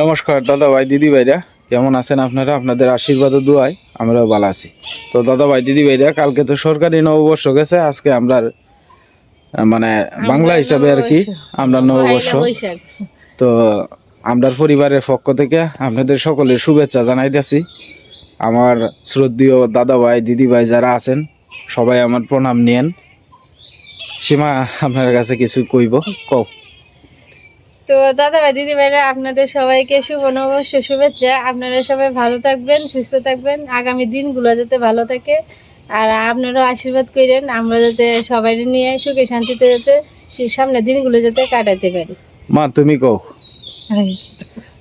নমস্কার দাদা ভাই দিদি ভাইরা। কেমন আছেন আপনারা? আপনাদের আশীর্বাদ ও দোয়ায় আমরাও ভালো আছি। তো দাদা ভাই দিদি ভাইরা কালকে তো সরকারি নববর্ষ গেছে আজকে আমরা মানে বাংলা হিসাবে আর কি আমরা নববর্ষ। তো আমরার পরিবারের পক্ষ থেকে আপনাদের সকলের শুভেচ্ছা জানাইতেছি আমার শ্রদ্ধীয় দাদা ভাই দিদি ভাই যারা আছেন সবাই আমার প্রণাম নিয়েন। সীমা আপনার কাছে কিছু কইব? কও। তো দাদা ভাই দিদি ভাইরা আপনাদের সবাইকে শুভ নববর্ষ শুভেচ্ছা। আপনারা সবাই ভালো থাকবেন সুস্থ থাকবেন। আগামী দিনগুলো যাতে ভালো থাকে। আর আপনারাও আশীর্বাদ করেন আমরা যাতে সবাই নিয়ে সুখে শান্তিতে যাতে সামনের দিনগুলো যাতে কাটাতে পারি। মা তুমি কও?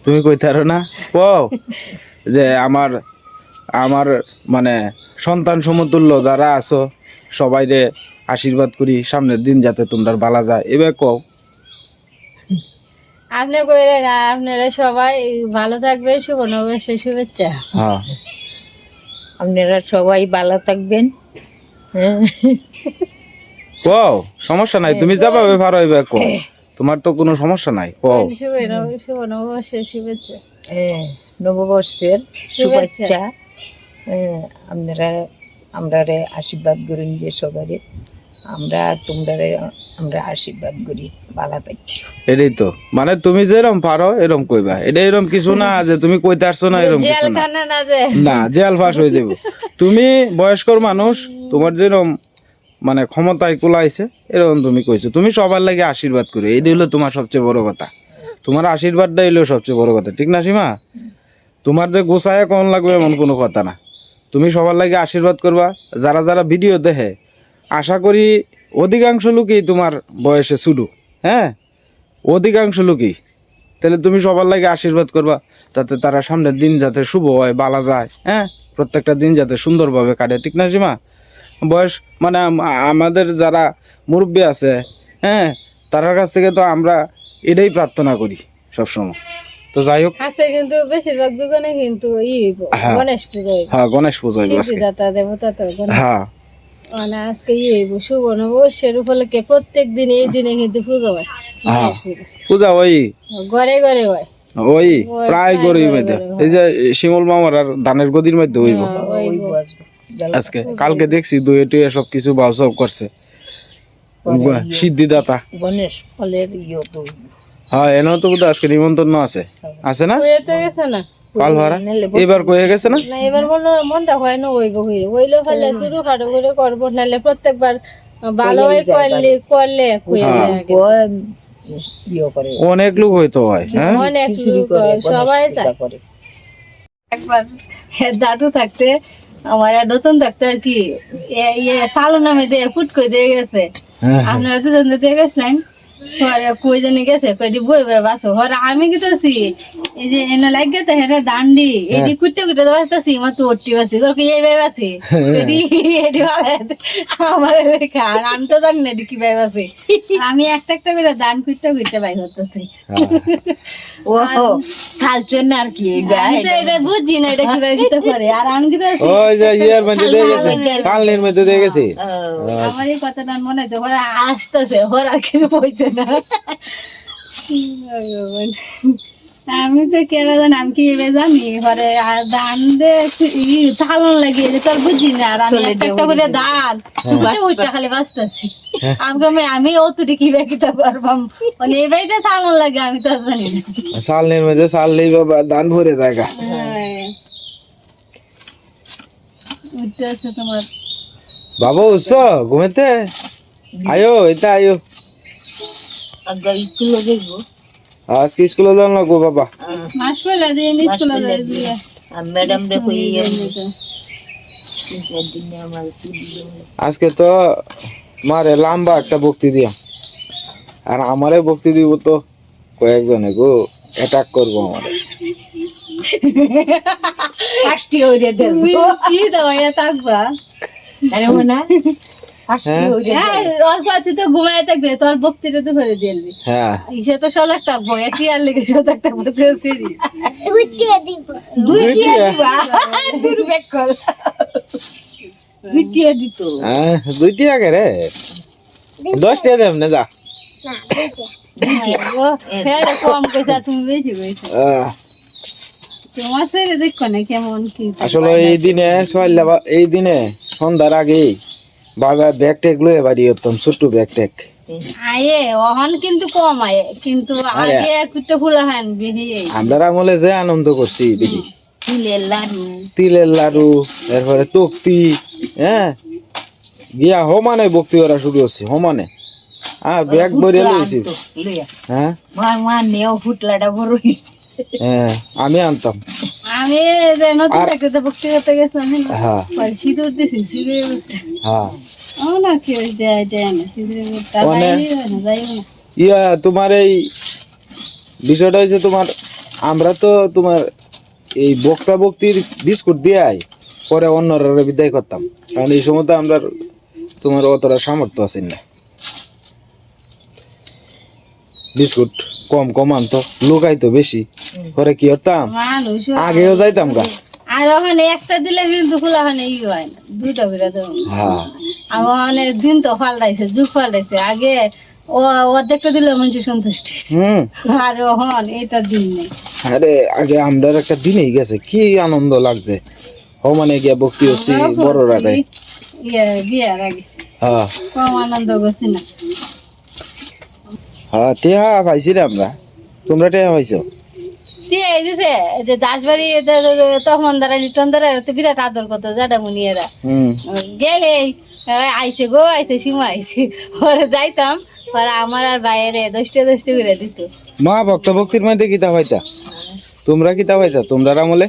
তুমি কইতে পারো না? কও? যে আমার আমার মানে সন্তান সমতুল্য যারা আছো সবাইরে আশীর্বাদ করি সামনের দিন যাতে তোমরা বালা যায়। এবার কও? আপনি কইলেন আপনারা সবাই ভালো থাকবেন শুভ নববর্ষের শুভেচ্ছা। হ্যাঁ। আপনারা সবাই ভালো থাকবেন। হ্যাঁ। কও সমস্যা নাই তুমি যাবে পারো এবার কও। তোমার তো কোনো সমস্যা নাই শুভ নব- শুভ নববর্ষের শুভেচ্ছা। হ্যাঁ, নববর্ষের শুভেচ্ছা। হ্যাঁ, আপনারা আমরা আশীর্বাদ করেন যে সবারই। আমরা তোমরা আমরা আশীর্বাদ করি ভালো থাকি এটাই তো। মানে তুমি যেরকম পারো এরকম কইবা। এটা এরকম কিছু না যে তুমি কইতে পারছ না এরকম কিছু না। জেলখানা না জেল ফাঁস হয়ে যাবে তুমি বয়স্কর মানুষ তোমার যেরকম মানে ক্ষমতায় কুলাইছে এরকম তুমি কইছো। তুমি সবার লাগে আশীর্বাদ করো। এই হলো তোমার সবচেয়ে বড় কথা। তোমার আশীর্বাদটাই হলো সবচেয়ে বড় কথা। ঠিক না সীমা? তোমার যে গোসায় কোন লাগবে এমন কোনো কথা না। তুমি সবার লাগে আশীর্বাদ করবা। যারা যারা ভিডিও দেখে আশা করি অধিকাংশ লোকই তোমার বয়সে শুরু হ্যাঁ? অধিকাংশ লোকই। তাহলে তুমি সবার লাগে আশীর্বাদ করবা যাতে তারা সামনের দিন যাতে শুভ হয় বালা যায় হ্যাঁ? প্রত্যেকটা দিন যাতে সুন্দরভাবে কাটে ঠিক না সীমা? বয়স মানে আমাদের যারা মুরব্বী আছে হ্যাঁ? তার কাছ থেকে তো আমরা এটাই প্রার্থনা করি সবসময়। তো যাই হোক। আছে কিন্তু বেশিরভাগ দোকানে কিন্তু ই। গণেশ পুজো। হ্যাঁ গণেশ পুজো দেবতা তো হ্যাঁ। মানে আজকে শুভ নববর্ষের উপলক্ষে প্রত্যেক দিন এই দিনে কিন্তু পুজো হয়। হ্যাঁ গণেশ পুজো। ওই। ঘরে ঘরে হয়। ওই প্রায় গরিব মধ্যে। এই যে শিমুল মামার আর ধানের গদির মধ্যে হইব। হইব। আজকে। কালকে দেখছি দুই টুয়ে সব কিছু বাউসাব করছে। সিদ্ধিদাতা। গণেশ ফলের ইয়ে তো হ্যাঁ এনেও তো আজকে নিমন্ত্রণ আছে। আছে না? হয়ে তো গেছে না। কাল ভাড়া? এবার কয়ে গেছে না? না এবার মনে মনটা হয় না হইলে হইলে ফেলে শুরু খাটো করে করব নাহলে প্রত্যেকবার ভালো হয়ে করলে করলে কুয়ে হ্যাঁ। যায়। ইয়ে অনেক লোক হইতো হয় হ্যাঁ? অনেক লোক সবাই করে। একবার দাদু থাকতে আমার আর নতুন থাকতে আর কি ইয়ে সালো নামে দিয়ে ফুট করে দিয়ে গেছে। হ্যাঁ, আপনারা দুজন তো দিয়ে গেছিলেন? পরে কই জানি গেছে কই দি বই বই বাসো। হরে আমি কি তোছি এই যে এনে লাগ গেছে হেটা দান্ডি এই যে কুটে কুটে বাসতাছি মা তো ওটি বাসি তোর কি এই ভাই বাসি? এডি এডি আমার খান আমি তো জানি না কি ভাই বাসি। আমি একটা একটা করে দান কুটে কুটে বাই হতেছি ও চালছেন আর কি এটা বুঝছি না এটা কীভাবে কিতে করে আর আমি কি তো ওই যে ইয়ার মধ্যে দিয়ে গেছে সালনির মধ্যে দিয়ে গেছে। আমার এই কথাটা মনে হচ্ছে আসতেছে ওরা আর কিছু বইছে না আমি তো কেন জানি আমি কি এবার জানি? ঘরে আর ধান চালন লাগিয়ে যে তোর বুঝি না। আর আমি একটা করে ধান। উঠে উঠে খালি বাঁচতেছি। আমি কমে আমি অতটি কি বেকিতে পারবাম মানে এই বাড়িতে চালন লাগে আমি তো জানি না। সালনির মধ্যে সাল নেই বাবা দান ভরে উঠতে আছে তোমার। বাবু উৎস ঘুমেতে? আয়ো এটা আয়ো। আজকে স্কুলে না গো বাবা। মাস পেলে দিন স্কুলে যাই ম্যাডাম। আজকে তো মারে লম্বা একটা ভক্তি দিয়া। আর আমারে ভক্তি দিব তো কয়েকজনে গো অ্যাটাক করব আমারে। ফার্স্টে হইরে দেব। তুমি সিধা থাকবা। আরে ও না অল্প আছে তো ঘুমায় থাকবে তোর বক্তৃতা তো করে দিলবি হ্যাঁ। সে তো সজাগ থাকব একই আর লেগে সজাগ থাকব দুইটিয়া দিত। হ্যাঁ দুইটিয়া কে রে? দশটিয়া দেব না যা। হ্যাঁ কম তুমি বেশি কইছো। তোমার ছেলে দেখো না কেমন কি আসলে এই দিনে সকালে এই দিনে সন্ধ্যার আগেই বাবা ব্যাগ ট্যাগ লয়ে বাড়ি যেতাম ছোট্ট ব্যাগ ট্যাগ। আয়ে ওহন কিন্তু কম আয়ে কিন্তু আগে কুটে ফুলা হান বেশি আমরা আমলে যে আনন্দ করছি দেখি। ফুলের লাড়ু। তিলের লাড়ু এরপরে তক্তি হ্যাঁ? গিয়া সমানে ভক্তি করা শুরু করছি সমানে আর ব্যাগ ভরে লইছি। হ্যাঁ? মার মা নেও ফুটলাটা বড় হইছে হ্যাঁ আমি আনতাম। আমি যে নতুন থাকতে তো ভক্তি করতে গেছিলাম হ্যাঁ সিঁদুর দিছি সিঁদুরে উঠটা হ্যাঁ। ও কি ওই দেয় দেয় না সিঁদুরে উঠটা মানে- না ইয়া তোমার এই বিষয়টা হয়েছে তোমার আমরা তো তোমার এই বক্তা বক্তির বিস্কুট দিয়াই পরে অন্যরা বিদায় করতাম। কারণ এই সময় তো আমরা তোমার অতটা সামর্থ্য আছে না। বিস্কুট। কম কম আনতো লোকাইতো বেশি। পরে কি করতাম আগেও যাইতাম গা। আর ওখানে একটা দিলে কিন্তু খোলা ওখানে ই হয় না করে দেবো হ্যাঁ। আর ওখানে দিন তো পাল্টাইছে যুগ পাল্টাইছে। আগে ও অর্ধেকটা দিলে মানুষ সন্তুষ্ট। আর ওহন এটা দিন নেই। আরে আগে আমরা একটা দিনেই গেছে কি আনন্দ লাগছে। ও মানে গিয়া বক্তি হচ্ছি বড় রাখাই ইয়ে বিয়ার আগে। হ্যাঁ। কম আনন্দ করছি না। হ্যাঁ টেহা পাইছি রে আমরা? তোমরা টেহা পাইছো দিয়ে এই দিছে যে দাসবাড়ি তখন দ্বারা লিটন দ্বারা তো বিরাট আদর করতো জাডা মুনিয়েরা হুম। গেলে আইসে গো আইসে সীমা আইসে যাইতাম পরে আমার আর বাইরে দশটা দশটা করে দিত। মা ভক্ত ভক্তির মধ্যে কিতা পাইতা? তোমরা কিতা পাইতা? তোমরা আমলে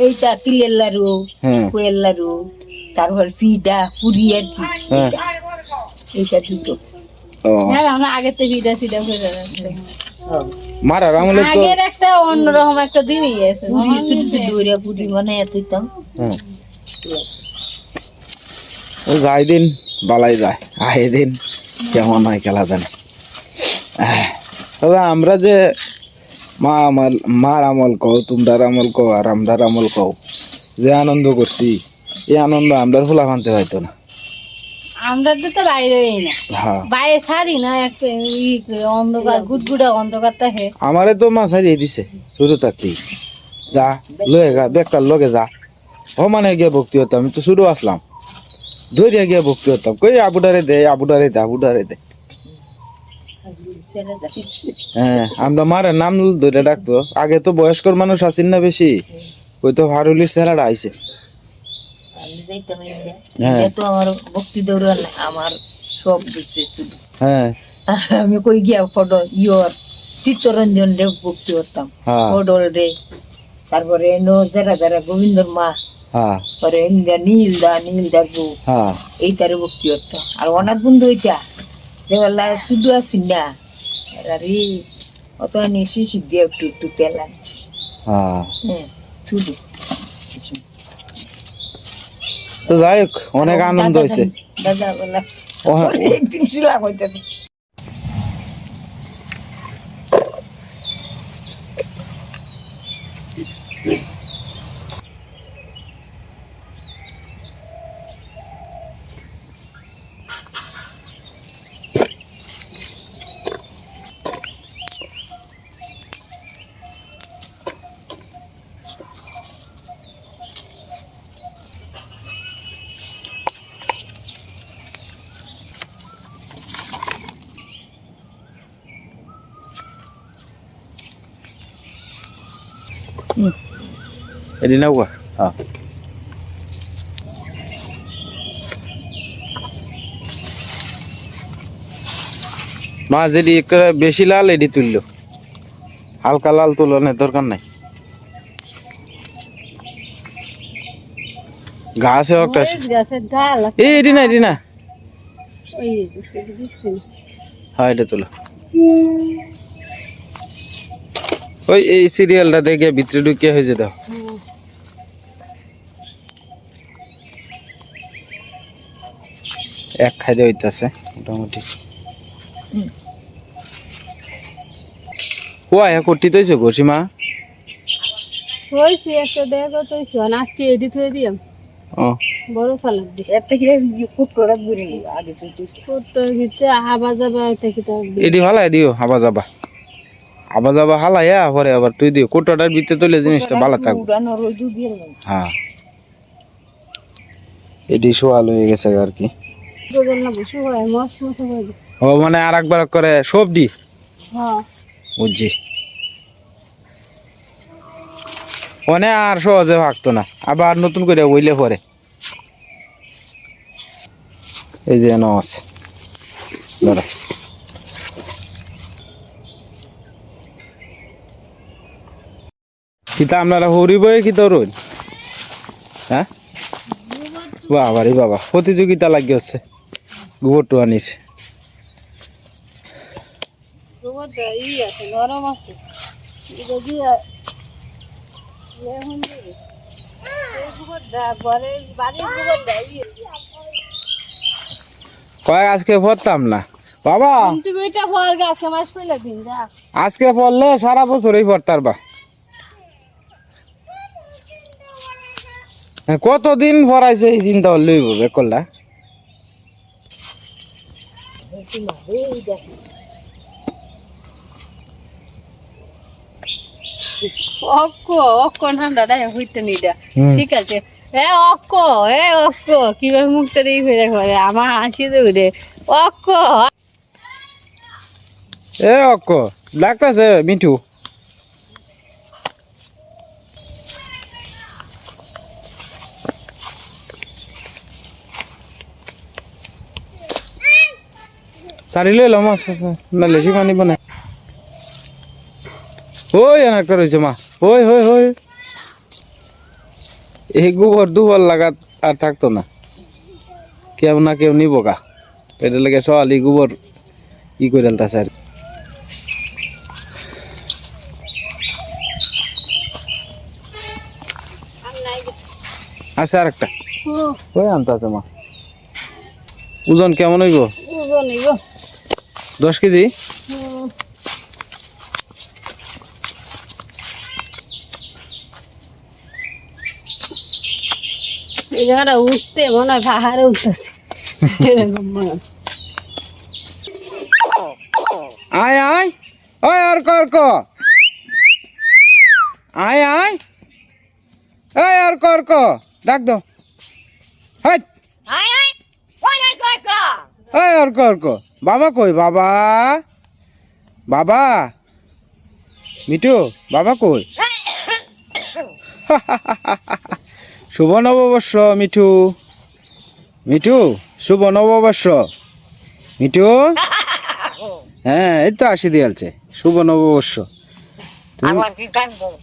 এইটা তিলের লাড়ু হ্যাঁ। কুয়ের লাড়ু তারপর পিঠা পুরি আর হ্যাঁ। এইটা দুটো। মারার আমলে তো আগের একটা অন্যরকম একটা দিনই আছে পুরি ছোট ছোট করে দিতাম। হ্যাঁ। ও যাই দিন বালাই যায় আই দিন কেমন হয় খেলা জানে। তবে আমরা যে মা আমল মার আমল কও তোমরার আমল কও আর আমরার আমল কও যে আনন্দ করছি এই আনন্দ আমরা ফুলা মানতে হয়তো না। আমরা তো বাইরেই না। হ্যাঁ। বাইরে না একটা অন্ধকার গুটগুড়া অন্ধকার থাকে। আমারে তো হারিয়ে দিছে শুরু থাকতেই যা লয়ে গা বেকার লগে যা। ও মানে গিয়ে ভক্তি হতাম আমি তো শুরু আসলাম। ধরিয়া গিয়ে ভক্তি হতাম। কই আবুডারে দে আবুডারে দে আবুডারে দে। হ্যাঁ আমরা মারে নাম ধরে ডাকতো। আগে তো বয়স্কর মানুষ আছেন না বেশি। ওই তো হারুলির চেহারা আইছে। আমি যাইতাম হ্যাঁ। তো আমার ভক্তি আমার সব দিচ্ছে শুধু। হ্যাঁ। আমি কই গিয়া ফটো ইয়র চিত্তরঞ্জন রে ভক্তি করতাম। হ্যাঁ। ফটোর রে তারপরে যারা যারা গোবিন্দর মা পরে নীল দা নীল দা গো এই তারে ভক্তি করতাম। আর অনাথ বন্ধু হইতা যেবেলা শুধু আসি না। আরে অত আনি শিশি দিয়ে একটু একটু তেল আনছে। হ্যাঁ। হ্যাঁ শুধু। তো যাই হোক অনেক আনন্দ হয়েছে। দাদা বলা ও হ্যাঁ, একদিন শিলা হইতেছে এদিন আউয়া হ্যাঁ মা যেটি বেশি লাল এটি তুলল। হালকা লাল তুলনের দরকার নাই। গাছে একটা এই এটি না এটি না। হ্যাঁ এটা তুলো। ওই এই সিরিয়ালটা দেখে ভিতরে ঢুকিয়ে হয়েছে দাও। এক খাইতে হইতাছে। মোটামুটি। ও আয়া করতে তৈছো ঘষিমা হয়েছে একটা দেখো তো হয়েছে আজকে এডিট হয়ে দিয়াম। ও। বড় সালাদ দি। এর থেকে কুটকড়া ঘুরে আগে তুই ছোট্ট ভিতরে হাবা যাবা এটা কি তো এটি ভালো দিও হাবা যাবা। আবার যাবা হালাইয়া পরে আবার তুই দিও। কোটাটার ভিতরে তুলে জিনিসটা ভালো থাকবে। দিয়ে হ্যাঁ। এটি সোয়াল হয়ে গেছে আর কি। ও মানে আর একবার করে সবজি? হ্যাঁ। বুঝছি। মানে আর সহজে ভাগতো না আবার নতুন করে বইলে পরে। এই যে এনো আছে। ধরো কিতা আপনারা হরিব কি তরুণ? হ্যাঁ? বাবা রে বাবা প্রতিযোগিতা লাগি গোবরটু ই কয়েক আজকে পড়তাম না? বাবা! আজকে পড়লে সারা বছরই পড়তার বা। হ্যাঁ, কতদিন পড়াইছে এই চিন্তা করলেই হবে অক্কো অক্ক অক্ক ঠান্ডাটা হইতে নিদা ঠিক আছে এ অক্ক এ অক্ক কীভাবে মুখটা দিয়ে ফেরে করে আমার হাসি দৌড়ে অক্কো এ অক্কো লাগতেছে মিঠু সারি লই লম না লেসি পানি বনে ওই এনার রয়েছে মা। ওই হই হই এই গোবর দুবার লাগাত আর থাকতো না। কেউ না কেউ নিব কা এটা লাগে সকালে গোবর ই করে আলতাছে আর। আছে আর একটা। ওই আনতাছে মা। ওজন কেমন হইব। দশ কেজি? উঠতে মনে হয় পাহাড়ে উঠতেছে। এরকম মনে আয় আয়। ওই অর্ক অর্ক আয় আয়। ওই অর্ক অর্ক ডাক হাই। ওই অর্ক অর্ক বাবা কই? বাবা? বাবা? মিটু বাবা কই? শুভ নববর্ষ মিঠু। মিঠু শুভ নববর্ষ। মিঠু? হ্যাঁ এই তো আসি দিয়েছে শুভ নববর্ষ।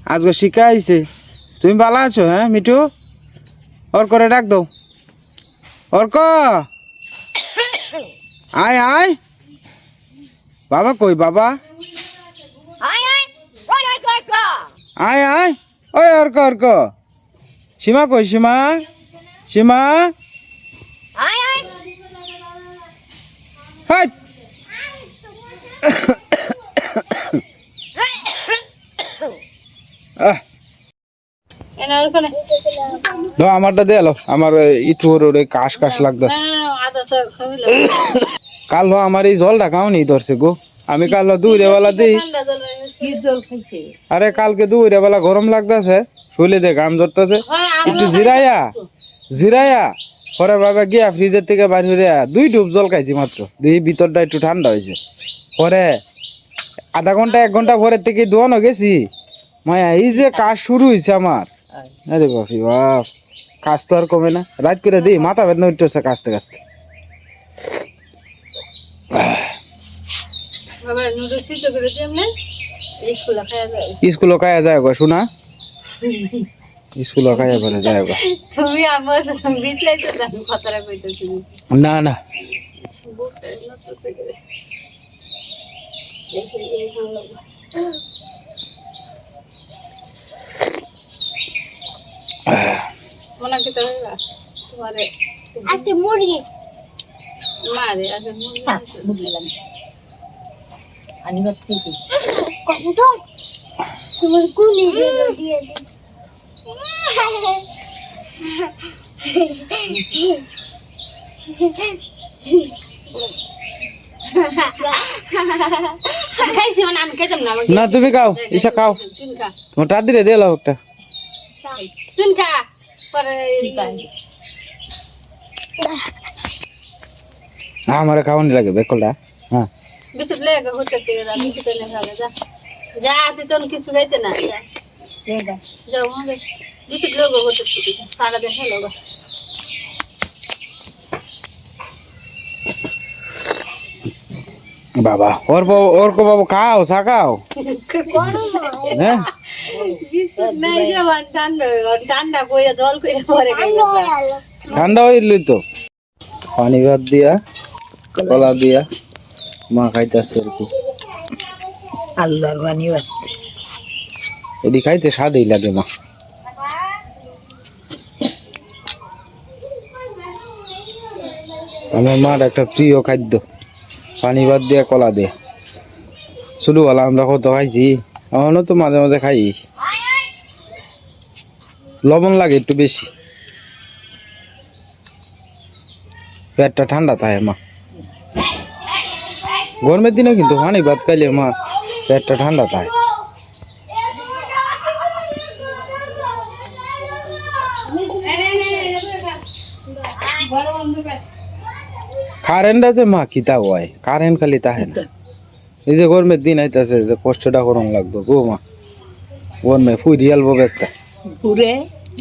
আজকে শিখা আইছে। তুমি ভালো আছো হ্যাঁ মিঠু? ওর করে ডাক দাও। অর্ক! আয় আয়। বাবা কই বাবা? আয় আয়। ওই অর্ক অর্ক সীমা কই সীমা? সীমা? আমারটা দে আমার ইটু ওরে কাশ কাশ লাগতাছে। কাল হ আমার এই জলটা কাউনি ধরছে গো। আমি কাল দুইরে বেলা দিই? আরে কালকে দুইরে বেলা গরম লাগতাছে শুলে দে ঘাম ধরতেছে। একটু জিরাইয়া জিরাইয়া পরে বাবা গিয়া ফ্রিজের থেকে হইয়া দুই ডুব জল খাইছি মাত্র। দেখি ভিতরটা একটু ঠান্ডা হয়েছে পরে আধা ঘণ্টা এক ঘণ্টা পরের থেকে দোয়ানো গেছি। মায়া এই যে কাজ শুরু হয়েছে আমার। আরে বাপি বাপ কাজ তো আর কমে না। রাত করে দিই মাথা বেদনা উঠতেছে কাজতে কাজতে বাবা, নুডলস সিদ্ধ করে দিই এমনে? স্কুলে খাইয়া যায়। স্কুল কায়া যায় গো শোনা স্কুল কায়া বলে যায় গো তুমি আমার তুমি বিতলাই তো জানো কথাটা কইতেছি না না বুকটা নড়তেছে করে। এসে এই ভালো লাগল। ওনাকে তো হইবা। তোমারে আজকে মুরগি না তুমি খাও ঈশা খাও তোমার টাট দিলে দিয়ে একটা তুই খা পরে আমার খাওয়ানি লাগে বেকলটা হ্যাঁ। বিস্কুট লেগে হতে থেকে যা বিস্কুট এনে খাবে যা। যা তুই তো কিছু খাইতে না যা। যাও আমাদের বিস্কুট লেগে হতে থেকে সারাদিন হলো গো। বাবা ওর বাবু ওর কো বাবু খাও চা খাও। হ্যাঁ? ঠান্ডা হইলি তো। পানি ভাত দিয়া। কলা দিয়া মা খাইতেছে আর কি। আল্লাহর বাণী বাদ এটি খাইতে স্বাদই লাগে মা আমার মার একটা প্রিয় খাদ্য পানি ভাত দিয়া কলা দিয়ে। ছোটবেলা আমরা কত খাইছি এখনও তো মাঝে মাঝে খাই। লবণ লাগে একটু বেশি। পেটটা ঠান্ডা থাকে মা। গরমের দিনে কিন্তু পানি ভাত খাইলে মা পেটটা ঠান্ডা থাকে। কারেন্ট আছে মা কিতা হয় কারেন্ট খালি তাহে না। এই যে গরমের দিন আইতাছে যে কষ্টটা করন লাগবে গো মা। গরমে ফুই দিয়ালবো একটা পুরে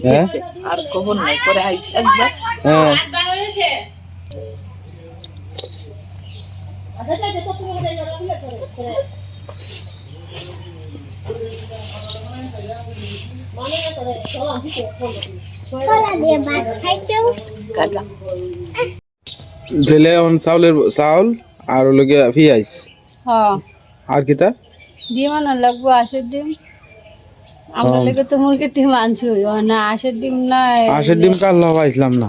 হ্যাঁ? আর খবর নাই একবার। হ্যাঁ কলা দিয়ে ভাত খাইতেও কাটা দিলে অন চাউলের চাউল আর ওগুলোকে পিঁয়াজ। হ্যাঁ। আর কিতা? ডিম আনা লাগবো আশের ডিম। আমরা লেগে তো মুরগির ডিম আনছি না আশের ডিম নাই। আশের ডিম কাল পাইছিলাম না।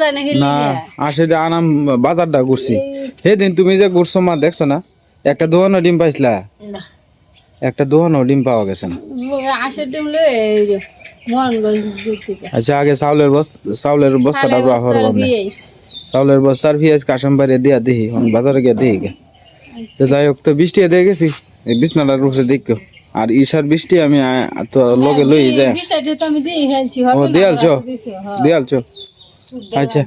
যায় না ডিম আনাম বাজারটা ঘুরছি। সেদিন তুমি যে ঘুরছো মা দেখছ না? একটা দোহানো ডিম পাইছিলা। একটা দোহানো ডিম পাওয়া গেছে না? আচ্ছা আগে চাউলের বস্তা চাউলের বস্তাটা হব না। চাউলের বস্তার পেঁয়াজ কাশম বাড়িয়ে দিয়া এখন বাজারে গিয়ে তো যাই হোক তো বৃষ্টি দিয়ে গেছি। এই বিছনাটার উপরে দেখো। আর ঈশার বৃষ্টি আমি তো লগে লই যাই দিয়ে আমি দিয়ে ও দিয়াল চো হ্যাঁ। চো। আচ্ছা।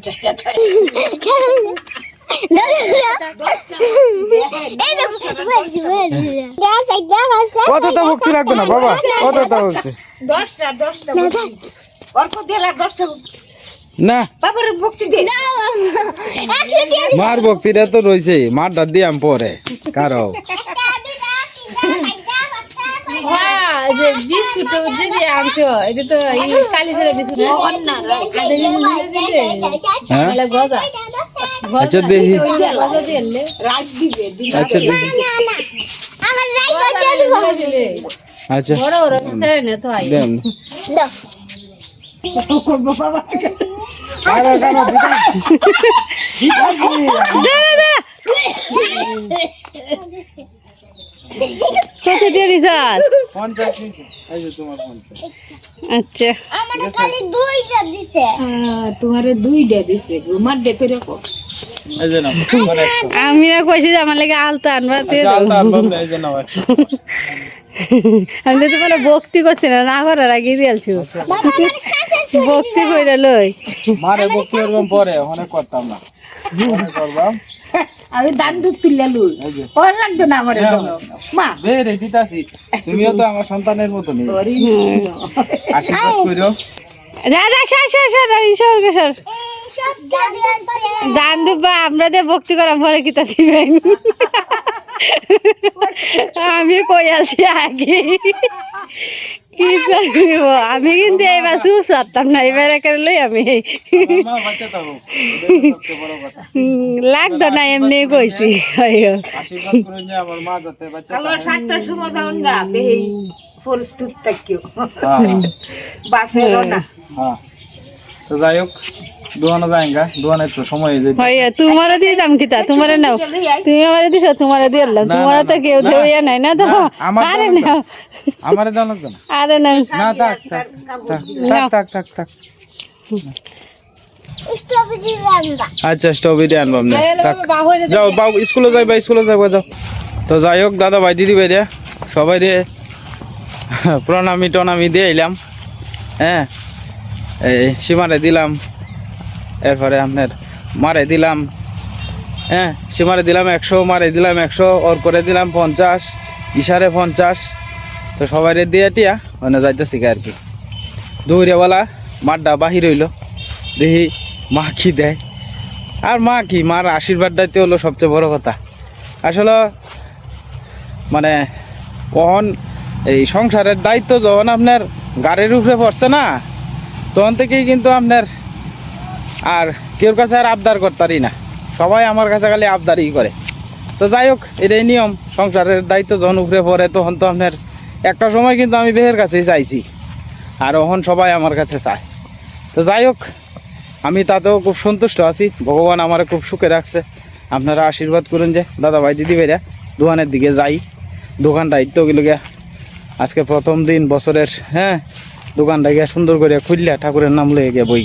দেয়া দেয়া কতটা ভক্তি লাগবে না বাবা ভক্তি। ভক্তি। না। মার ভক্তিটা তো রয়েছে মারটা দিয়াম পরে কারও হ্যাঁ যে বিস্কুট তো দিদি আনছো এটা তো এই কালি ছেলে বিস্কুট হ্যাঁ তাহলে গজা আচ্ছা দেখি গজা দিলে রাত দিবে আচ্ছা দেখি আমার দিলে আচ্ছা বড় বড় ছেড়ে নে তো আই দেন কত দিয়ে পঞ্চাশ আচ্ছা। আমার খালি দুইটা দিছে। তোমারে দুইটা দিছে রুমার ডে করে এই যে নাও তোমার একশো। আমি না কইছি যে আমার লাগে আলতা আনবা আচ্ছা আমি তো তোমার ভক্তি করছি না না করার আগে দিয়েছি ভক্তি কইরা লই। মারে ভক্তি এরকম পরে অনেক করতাম না। করবাম। আমি দান দুধ তুললে লুই। ওর লাগতো না আমার মা। বেরে দিতাছি। তুমিও তো আমার সন্তানের তোরই আশীর্বাদ যা সর সর সর সর সর আছে দান দুবা আমরা দে ভক্তি করা পরে কিতা দিবেন আমি কই আলছি আগে। আমি কিন্তু এবার চুপ সারতাম না এবার একেবারে লই আমি। লাগতো না এমনি কইছি প্রস্তুত থাকিও। বাসে না যাই হোক। দোয়ানো যায়গা দোয়ানে তো সময় হয়ে যেতে। হইয়া তোমারে দিতাম কিতা? তোমারে নাও। তুমি আমারে দিছো তোমারে দিলাম না, তোমারে তো কেউ দেওয়া নাই না তো। আরে দেওয়া আমারে দেওয়া লাগবে না আরে নাও। না থাক থাক থাক থাক থাক থাক থাক। স্ট্রবেরি রান্না। আচ্ছা স্ট্রবেরি আনবাম না। তাহলে থাক। বাবা যাও বাবু স্কুলে যাই বা স্কুলে যাব যাও। তো যাই হোক দাদা ভাই দিদি ভাই রে সবাই রে। প্রণামি টনামি দিয়ে এলাম হ্যাঁ এই সীমারে দিলাম। এরপরে আপনার মারে দিলাম হ্যাঁ সে মারে দিলাম একশো, মারে দিলাম একশো, ওর করে দিলাম পঞ্চাশ, ইশারে পঞ্চাশ। তো সবাই দিয়ে টিয়া মানে যাইতেছি আর কি। দৌড়িয়াওয়ালা মাঠটা বাহির হইল, দেখি মা কি দেয়। আর মা কি, মার আশীর্বাদটাইতে হলো সবচেয়ে বড় কথা। আসলে মানে কখন এই সংসারের দায়িত্ব যখন আপনার গাড়ির উপরে পড়ছে না, তখন থেকেই কিন্তু আপনার আর কেউর কাছে আর আবদার করতারি না। সবাই আমার কাছে খালি আবদারই করে। তো যাই হোক, এটাই নিয়ম। সংসারের দায়িত্ব যখন উপরে পড়ে, তখন তো আপনার একটা সময় কিন্তু আমি বেহের কাছেই চাইছি আর এখন সবাই আমার কাছে চায়। তো যাই হোক, আমি তাতেও খুব সন্তুষ্ট আছি। ভগবান আমার খুব সুখে রাখছে। আপনারা আশীর্বাদ করুন যে দাদা ভাই দিদি ভাইরা দোকানের দিকে যাই। দোকান দায়িত্ব গিয়ে, আজকে প্রথম দিন বছরের হ্যাঁ দোকানটা গিয়ে সুন্দর করে খুললে, ঠাকুরের নাম লয়ে গিয়ে বই